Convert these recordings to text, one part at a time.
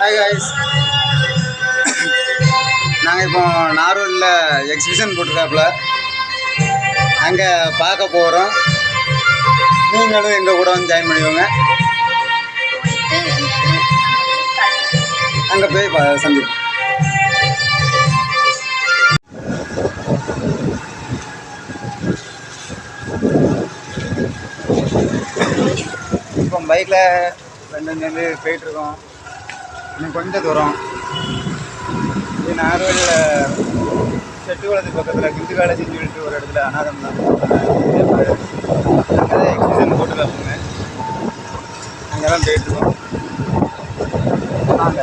Hi guys நாங்கள் இப்போ நாரூரில் exhibition போட்டிருக்காப்புல. அங்கே பார்க்க போகிறோம் நீங்களும் எங்கள் கூட வந்து ஜாயின் பண்ணிக்கோங்க. அங்கே போய் பா சந்திப்போம். இப்போ பைக்கில் ரெண்டு சேர்ந்து போயிட்டுருக்கோம் இன்னும் கொஞ்சம் தூரம். இது நார்வேலில் செட்டுக்குளத்து பக்கத்தில் கிந்து காலேஜ்னு சொல்லிட்டு ஒரு இடத்துல அனாதம் தான். அங்கே தான் எக்ஸிபிஷன் போட்டுருக்காங்க அங்கே தான் போயிட்டுருக்கோம் வாங்க.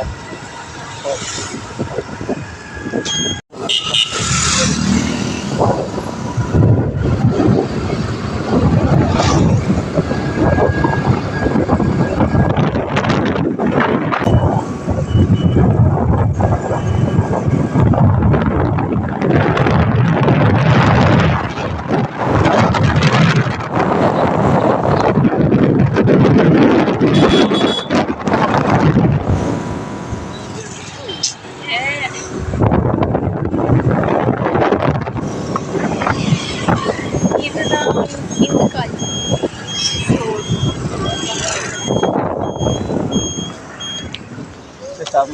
you இந்த கால் ஸ்டாப்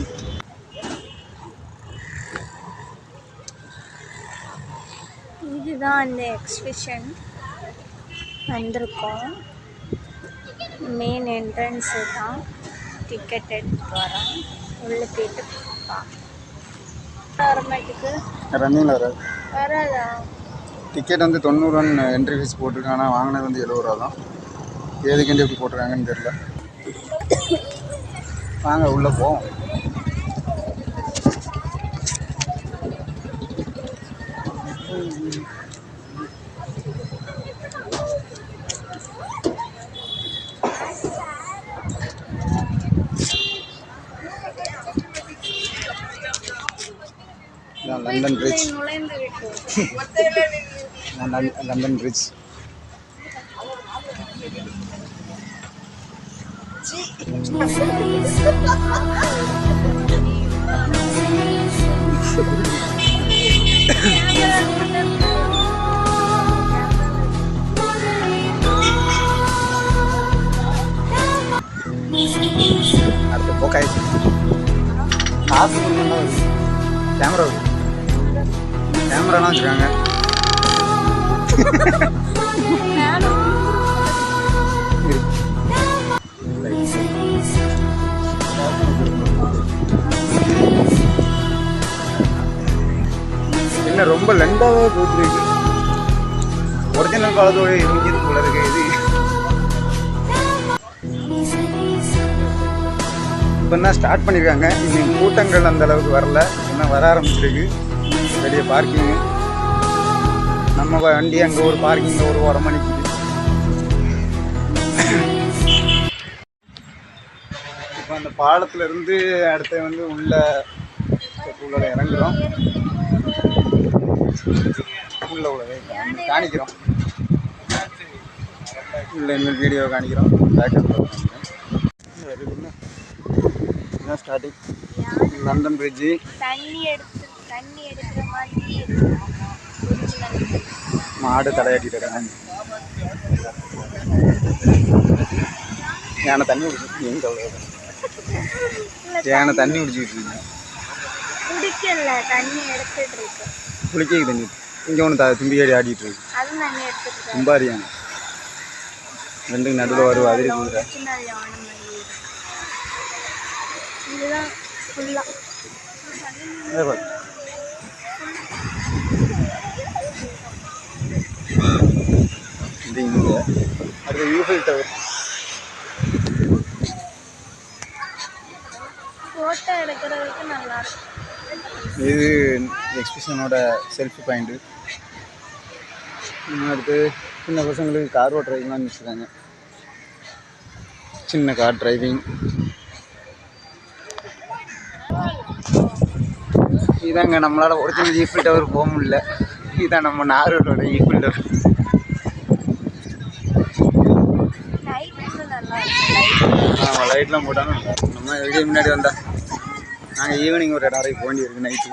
இதுதான் அந்த எக்ஸிபிஷன் வந்திருக்கோம். மெயின் என்ட்ரன்ஸு தான். டிக்கெட் எடுத்துட்டு வரோம். உள்ளே போயிட்டு வரமாட்டுக்கு ரன்னிங்கில் வராது. வராதா? டிக்கெட் வந்து தொண்ணூறுவான்னு என்ட்ரி ஃபீஸ் போட்டிருக்காங்க. ஆனால் வாங்கினது வந்து எழுபது ரூபா தான். எதுக்கு எப்படி போட்டிருக்காங்கன்னு தெரியல. வாங்க உள்ளே போவோம். இதான் லண்டன் பிரிட்ஜ் நுழைந்து விட்டோம் லண்டன் லண்டன் பிரிட்ஜ் அடுத்து போக்காய் காசு கேமரா கேமராலாம் வச்சுருக்காங்க. என்ன ரொம்ப லெண்டாகவே போட்டுருக்கு. ஒரிஜினல் காலத்தோட இருந்தது போல இருக்கு இது. இப்போ தான் ஸ்டார்ட் பண்ணியிருக்காங்க இன்னைக்கு கூட்டங்கள் அந்த அளவுக்கு வரல. இன்னும் வர ஆரம்பிச்சிருக்கு. பெரிய பார்க்கிங்கு நம்ம வண்டி அங்கே ஒரு பார்க்கிங்கில் ஒரு ஓரமாக நிற்கிது இப்போ அந்த பாலத்துல இருந்து அடுத்து வந்து உள்ள உள்ள இறங்குறோம். உள்ள உள்ள காணிக்கிறோம். உள்ள இன்னும் வீடியோ காணிக்கிறோம். ஸ்டார்டிங் லண்டன் பிரிட்ஜு தண்ணி எடுத்து தண்ணி எடுக்கிற மாதிரி இருக்கு. original. மாடு தலையாட்டிட்டு இருக்காங்க. யானை தண்ணி குடிச்சு எங்க யானை தண்ணி குடிச்சிட்டு இருக்கு குடிக்கல தண்ணி எடுத்துட்டு இருக்கு. குளிக்க தண்ணி இங்கே ஒன்று தும்பி அடி ஆடிட்டு இருக்கு. தண்ணி எடுத்துட்டு கும்பாரி யானை. ரெண்டுக்கு நடுவில் வரும் அதிரி குதிரை. இதுதான் ஃபுல்லா இது இங்கே அடுத்து யூஃபில் டவர் எடுக்கிறதுக்கு நல்லா இது எக்ஸ்பிஷனோட செல்ஃபி பாயிண்ட்டு அடுத்து சின்ன பசங்களுக்கு கார் ஓட்டுறதுலாம் வச்சுருக்காங்க. சின்ன கார் டிரைவிங் இதாங்க நம்மளால் ஒரிஜினல் ஈஃபில் டவர் போக முடியல. இதான் நம்ம நாரோட ஈஃபில் டவர் லைட் வந்து நல்லா இருக்கு லைட் ஆமாம் லைட்லாம் போட்டாலும் நம்ம வெளியே முன்னாடி வந்தா நாங்கள் ஈவினிங் ஒரு இடம் வரைக்கும் போக வேண்டியிருக்கு நைட்டு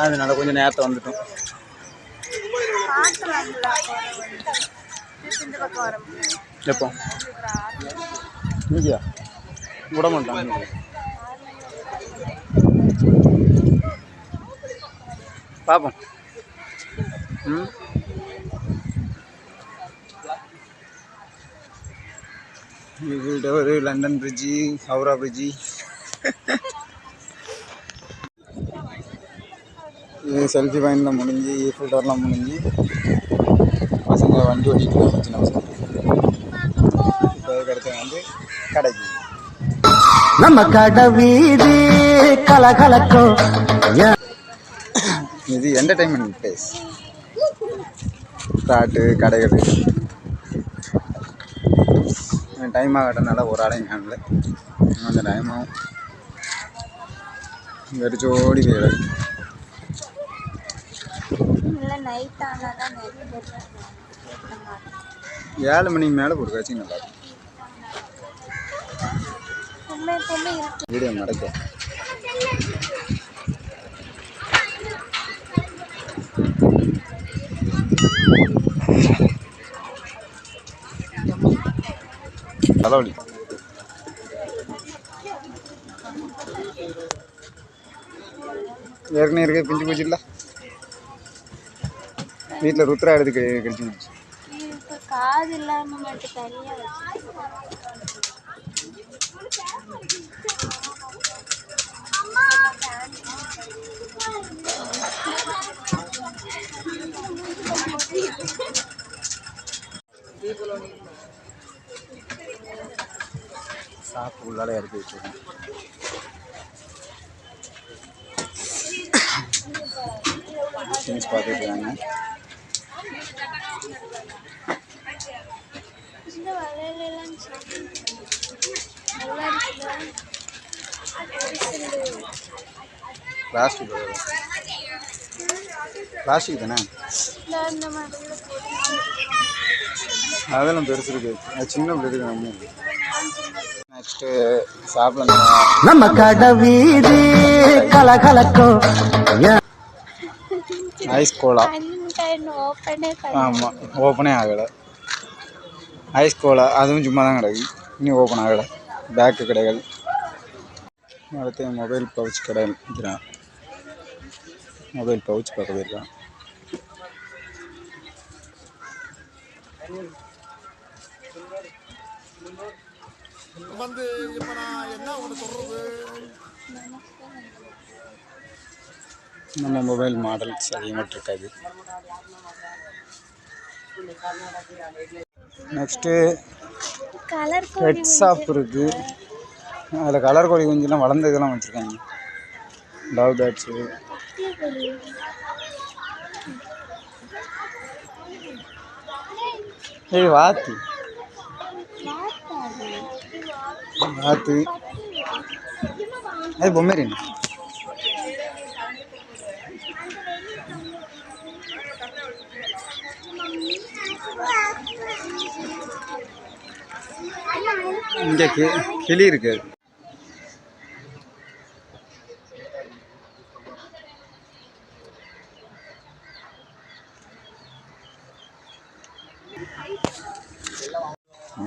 அதனால கொஞ்சம் நேரத்தை வந்துட்டோம். எப்போ? இங்கேயா விட மாட்டாங்க பார்ப்போம் ம்? இது ஒரு லண்டன் பிரிட்ஜி ஹவுரா பிரிட்ஜி. இது செல்ஃபி பாயிண்ட்லாம் முடிஞ்சு ஈஃபில் டவர்லாம் முடிஞ்சு பசங்க வண்டி இருக்காங்க சின்ன பசங்க இப்போ வந்து கடைக்கு. நம்ம கடை வீதி கலகலக்கும் இது என்டர்டைன்மெண்ட் பிளேஸ் காட்டு கடைகள். டைம் ஆகட்டனால ஒரு காணல. அந்த ஆனால் தான் நிறைய பேர் ஏழு மணிக்கு மேலே காட்சி நல்லா வீடியோ நடக்கும் தலைவலி ஏற்கனவே இருக்க பிஞ்சு போச்சு இல்லை வீட்டில் ருத்ரா எடுத்து கழி- கழிச்சு முடிச்சு இப்போ காது இல்லாமல் மட்டும் தனியாக வச்சு சாப்பு உள்ளால இறக்கி வச்சிருக்கேன். திங்ஸ் பார்த்துட்டு இருக்காங்க. இந்த பிளாஸ்டிக் பிளாஸ்டிக் தானே? அதெல்லாம் பெருசு இருக்குது அது சின்ன பிள்ளைக்கு நம்ம இருக்கு நம்ம கடை வீதி கலகலக்கும் ஐஸ் கோலா ஆமாம் ஓப்பனே ஆகலை. ஐஸ் கோலா அதுவும் சும்மா தான் கிடக்கு. இன்னும் ஓப்பன் ஆகலை. பேக்கு கடைகள். அடுத்து மொபைல் பவுச் கடை நிற்கிறான் மொபைல் பவுச் பார்க்க போயிருக்கான் நம்ம மொபைல் மாடல்ஸ் அதிகமாக இருக்காது. நெக்ஸ்ட்டு கலர் பெட் ஷாப் இருக்குது அதில் கலர் கோழி குஞ்சுலாம் வளர்ந்த இதெல்லாம் வச்சுருக்காங்க. லவ் பேட்ஸு ஏய் வாத்து. வாத்து அது பொம்மேரின் இங்கே கி கிளி இருக்கு.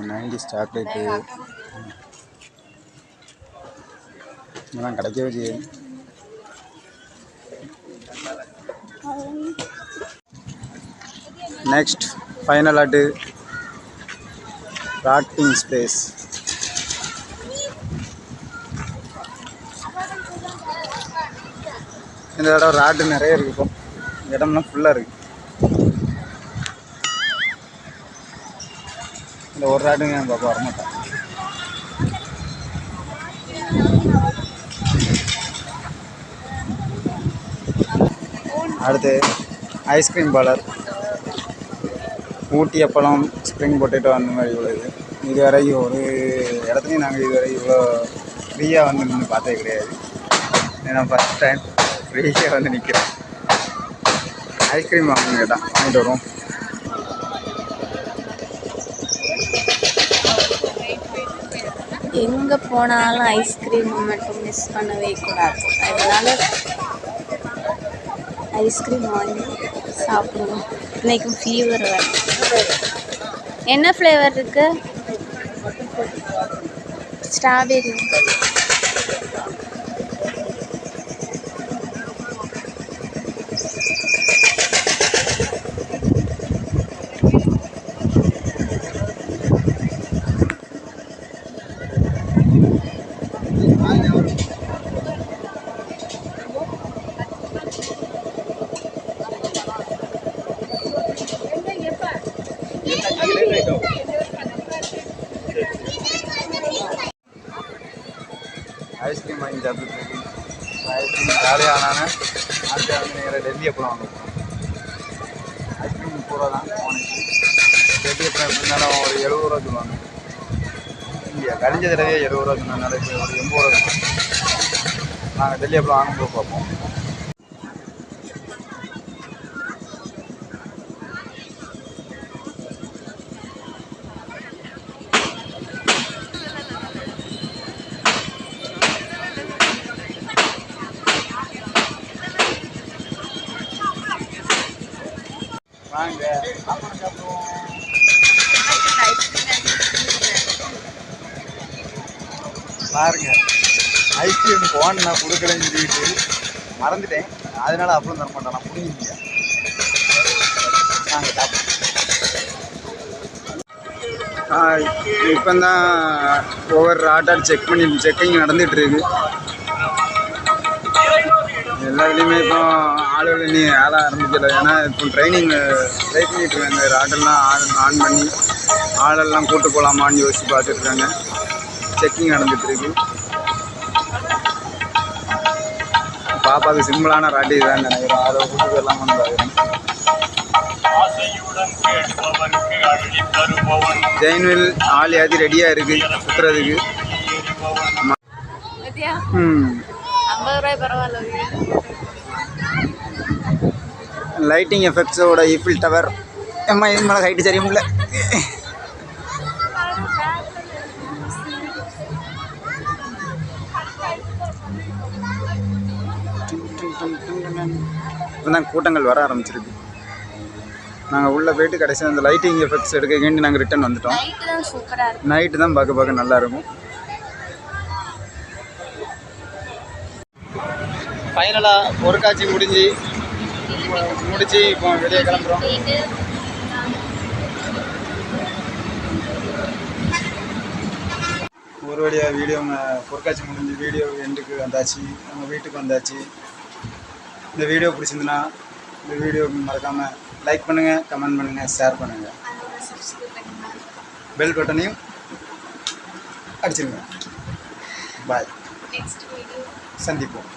நைன்டிஸ் சாக்லேட்டு இதெல்லாம் கிடைக்கவே செய்யாது. நெக்ஸ்ட் ஃபைனல் ஆட்டு ராட்டிங் ஸ்பேஸ் இந்த இடம் ராட்டு நிறைய இருக்கு இப்போ. இடம்லாம் ஃபுல்லாக இருக்கு. இந்த ஒரு ராட்டுங்க பார்க்க வரமாட்டேன். அடுத்து ஐஸ்கிரீம் பார்லர் ஊட்டி அப்பளம் ஸ்ப்ரிங் பொட்டேட்டோ அந்த மாதிரி உள்ளது. இதுவரைக்கும் ஒரு இடத்துலையும் நாங்கள் இதுவரை இவ்வளோ ஃப்ரீயாக வந்து நின்று பார்த்தே கிடையாது. ஏன்னா ஃபஸ்ட் டைம் ஃப்ரீயாக வந்து நிற்கிறேன் ஐஸ்கிரீம் வாங்கணும் கேட்டான் வாங்கிட்டு வருவோம். எங்கே போனாலும் ஐஸ்கிரீம் மட்டும் மிஸ் பண்ணவே கூடாது. அதனால ஐஸ்கிரீம் வாங்கி சாப்பிடுவோம். இன்றைக்கும் ஃபீவர் வேறு. என்ன ஃப்ளேவர் இருக்குது ஸ்ட்ராபெரி ஐஸ்கிரீம் வாங்கி சாப்பிட்டு இருக்கு ஐஸ்கிரீம் காலி ஆனானே அடுத்து வந்து நேராக டெல்லி அப்புறம் வாங்க போகிறோம் ஐஸ்கிரீம் முப்பது ரூபா தான் போனச்சு டெல்லி அப்புறம் எப்படி இருந்தாலும் ஒரு எழுபது ரூபா சொல்லுவாங்க. இங்கே கழிஞ்ச தடவையே எழுபது ரூபா சொன்னதுனால இப்போ ஒரு எண்பது ரூபா நாங்கள் டெல்லி அப்புறம் வாங்கும்போது பார்ப்போம். வாங்க. அப்புறம் பாருங்க ஐஸ்கிரீம் போன் நான் கொடுக்கலன்னு சொல்லிட்டு மறந்துட்டேன். அதனால அப்புறம் தர மாட்டேன். நான் புரியுங்க நாங்கள் சாப்பிடுவோம் இப்போ தான் ஒவ்வொரு ஆட்டார் செக் பண்ணி செக்கிங் நடந்துட்டு இருக்கு. எல்லா இதுலேயுமே இப்போ ஆளுகள் நீ ஆள ஆரம்பிக்கல. ஏன்னா இப்போ ட்ரைனிங் ட்ரை பண்ணிட்டு இருக்காங்க. ஆட்டெல்லாம் ஆன் ஆன் பண்ணி ஆளெல்லாம் கூட்டு போகலாமான்னு யோசிச்சு பார்த்துட்டு இருக்காங்க. செக்கிங் நடந்துட்டு இருக்கு. பாப்பாவுக்கு சிம்பிளான ராட்டி தான் நினைக்கிறோம் அதை கூட்டு போயிடலாமான்னு பார்க்குறேன். ஜெயின்வில் ஆள் ஏற்றி ரெடியாக இருக்குது சுற்றுறதுக்கு ம். ஐம்பது ரூபாய் பரவாயில்ல லைட்டிங் எஃபெக்ட்ஸோட ஈஃபில் டவர் அம்மா இது மேலே ஹைட்டு சரியும் இல்லை இப்போ தான் கூட்டங்கள் வர ஆரம்பிச்சிருக்கு. நாங்கள் உள்ளே போயிட்டு கடைசியாக அந்த லைட்டிங் எஃபெக்ட்ஸ் எடுக்க வேண்டி நாங்கள் ரிட்டர்ன் வந்துட்டோம். நைட்டு தான் பார்க்க பார்க்க நல்லா இருக்கும். ஃபைனலாக ஒரு காட்சி முடிஞ்சு முடிச்சு இப்போ வெளியே கிளம்புறோம். ஒரு வழியாக வீடியோ பொற்காட்சி முடிஞ்சு வீடியோ எண்டுக்கு வந்தாச்சு நம்ம வீட்டுக்கு வந்தாச்சு. இந்த வீடியோ பிடிச்சிருந்துன்னா இந்த வீடியோ மறக்காமல் லைக் பண்ணுங்கள் கமெண்ட் பண்ணுங்கள் ஷேர் பண்ணுங்கள் பெல் பட்டனையும் அடிச்சிருங்க. பாய் நெக்ஸ்ட் வீடியோ சந்திப்போம்.